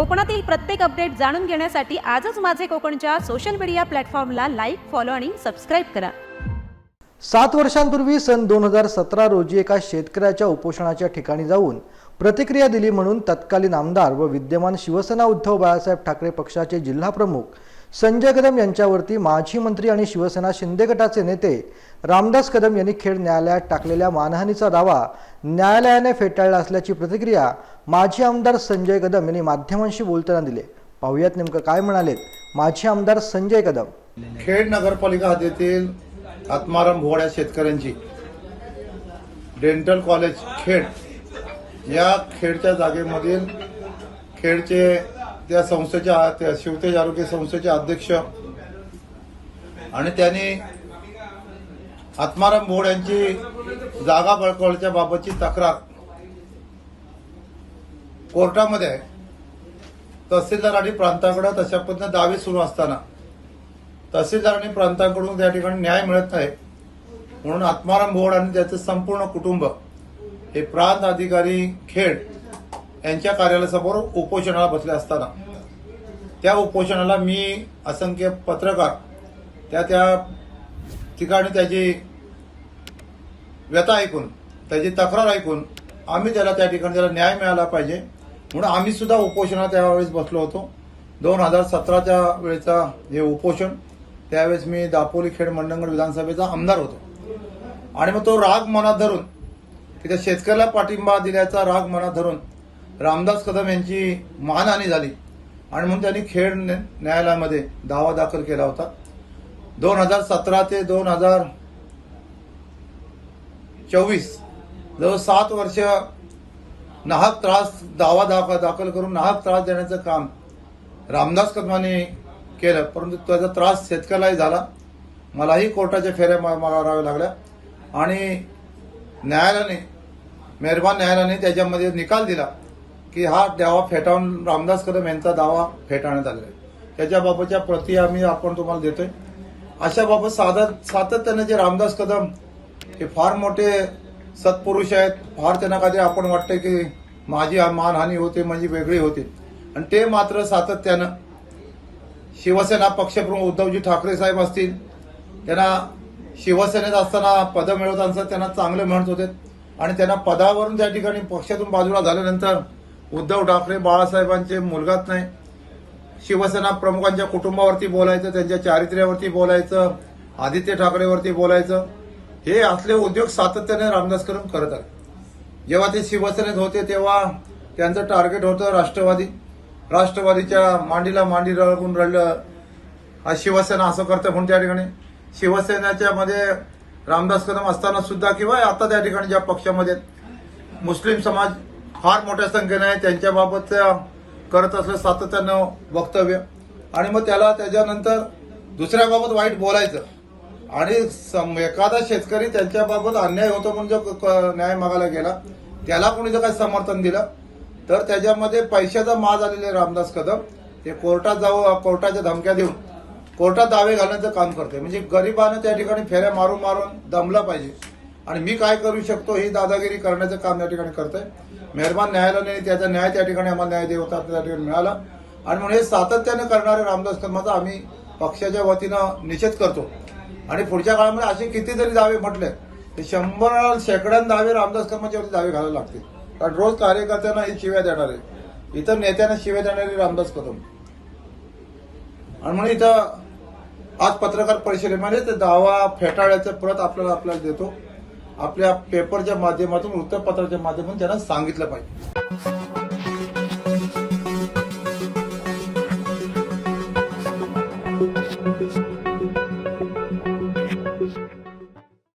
कोकणातील प्रत्येक अपडेट जाणून घेण्यासाठी आजच माझे कोकणच्या सोशल मीडिया प्लॅटफॉर्मला लाईक फॉलो आणि सबस्क्राईब करा. सात वर्षांपूर्वी सन दोन हजार सतरा रोजी एका शेतकऱ्याच्या उपोषणाच्या ठिकाणी जाऊन प्रतिक्रिया दिली म्हणून तत्कालीन आमदार व विद्यमान शिवसेना उद्धव बाळासाहेब ठाकरे पक्षाचे जिल्हाप्रमुख संजय कदम यांच्यावरती माजी मंत्री आणि शिवसेना शिंदे गटाचे नेते रामदास कदम यांनी खेड न्यायालयात टाकलेल्या मानहानीचा दावा न्यायालयाने फेटाळला असल्याची प्रतिक्रिया माजी आमदार संजय कदम यांनी माध्यमांशी बोलताना दिले. पाहुयात नेमकं काय म्हणालेत माजी आमदार संजय कदम. खेड नगरपालिका हद्दीतील आत्माराम भोवड शेतकऱ्यांची डेंटल कॉलेज खेड या खेडच्या जागेमधील खेडचे त्या संस्थेच्या त्या शिवतेज आरोग्य संस्थेचे अध्यक्ष आणि त्यांनी आत्माराम बोड यांची जागा बळकवल्याच्या बाबतची तक्रार कोर्टामध्ये आहे तहसीलदार आणि प्रांताकडे तशा पद्धतीने दावे सुरू असताना तहसीलदार आणि प्रांतांकडून त्या ठिकाणी न्याय मिळत नाही. म्हणून आत्माराम बोड आणि त्याचं संपूर्ण कुटुंब हे प्रांत अधिकारी खेड यांच्या कार्यालयासमोर उपोषणाला बसले असताना त्या उपोषणाला मी असंख्य पत्रकार त्या त्या ठिकाणी त्याची व्यथा ऐकून त्याची तक्रार ऐकून आम्ही त्याला त्या ठिकाणी त्याला न्याय मिळाला पाहिजे. म्हणून आम्ही सुद्धा उपोषणात त्यावेळेस बसलो होतो. दोन हजार सतराच्या वेळेचा हे उपोषण त्यावेळेस मी दापोली खेड मंडणगड विधानसभेचा आमदार होतो. आणि मग तो राग मनात धरून तिथे शेतकऱ्याला पाठिंबा दिल्याचा राग मनात धरून रामदास कदम यांची मानहानी झाली. आणि म्हणून त्यांनी खेड न्या- न्यायालयामध्ये दावा दाखल केला होता. दोन हजार सतरा ते दोन हजार चोवीस. जवळ सात वर्ष नाहक त्रास दावा दाखल दाखल करून नाहक त्रास देण्याचं काम रामदास कदमाने केलं. परंतु त्याचा त्रास शेतकऱ्यालाही झाला. मलाही कोर्टाच्या फेऱ्या मा- माराव्या लागल्या. आणि न्यायालयाने मेहरबान न्यायालयाने त्याच्यामध्ये निकाल दिला की हा दावा फेटाळून रामदास कदम यांचा दावा फेटाळण्यात आलेला आहे. त्याच्याबाबतच्या प्रती आम्ही आपण तुम्हाला देतोय. अशाबाबत साधत सातत्याने जे रामदास कदम हे फार मोठे सत्पुरुष आहेत. फार त्यांना काहीतरी आपण वाटतं की माझी मानहानी होते म्हणजे वेगळी होते. आणि ते मात्र सातत्यानं शिवसेना पक्षप्रमुख उद्धवजी ठाकरे साहेब असतील त्यांना शिवसेनेत असताना पदं मिळवताना त्यांना चांगले म्हणत होते. आणि त्यांना पदावरून त्या ठिकाणी पक्षातून बाजूला झाल्यानंतर उद्धव ठाकरे बाळासाहेबांचे मुलगाच नाही. शिवसेना प्रमुखांच्या कुटुंबावरती बोलायचं त्यांच्या चारित्र्यावरती बोलायचं आदित्य ठाकरेवरती बोलायचं. हे असले उद्योग सातत्याने रामदास कदम करत आहेत. जेव्हा ते शिवसेनेत होते तेव्हा त्यांचं टार्गेट होतं राष्ट्रवादी. राष्ट्रवादीच्या मांडीला मांडी रळगून रडलं आज शिवसेना असं करतं म्हणून त्या ठिकाणी. शिवसेनेच्या मध्ये रामदास कदम असताना सुद्धा किंवा आता त्या ठिकाणी ज्या पक्षामध्ये मुस्लिम समाज फार मोठ्या संख्येने आहे त्यांच्याबाबत करत असलं सातत्यानं वक्तव्य. आणि मग त्याला त्याच्यानंतर दुसऱ्याबाबत वाईट बोलायचं. आणि सम- एखादा शेतकरी त्यांच्याबाबत अन्याय होतो म्हणून जो क- न्याय मागायला गेला त्याला कोणी जर काही समर्थन दिलं तर त्याच्यामध्ये पैशाचा माज आलेले रामदास कदम. ते कोर्टात जाऊ कोर्टाच्या धमक्या देऊन कोर्टात दावे घालण्याचं काम करते म्हणजे गरिबानं त्या ठिकाणी फेऱ्या मारून मारून दमलं पाहिजे. आणि मी काय करू शकतो ही दादागिरी करण्याचं काम या ठिकाणी करतोय. मेहरबान न्यायालयाने त्याचा न्याय त्या ठिकाणी आम्हाला न्याय देवता त्या ठिकाणी मिळाला. आणि म्हणून हे सातत्याने करणारे रामदास कदमाचा आम्ही पक्षाच्या वतीनं निषेध करतो. आणि पुढच्या काळामध्ये असे कितीतरी दावे म्हटले ते शंभर शेकड्यान दावे रामदास कर्माच्या वरती दावे घालावे लागतील. कारण रोज कार्यकर्त्यांना ही शिव्या देणारे इतर नेत्यांना शिव्या देणारे रामदास कदम. आणि म्हणून इथं आज पत्रकार परिषदेमध्ये ते दावा फेटाळ्याचं प्रत आपल्याला आपल्याला देतो. आपल्या पेपरच्या माध्यमातून वृत्तपत्राच्या माध्यमातून त्यांना सांगितलं पाहिजे.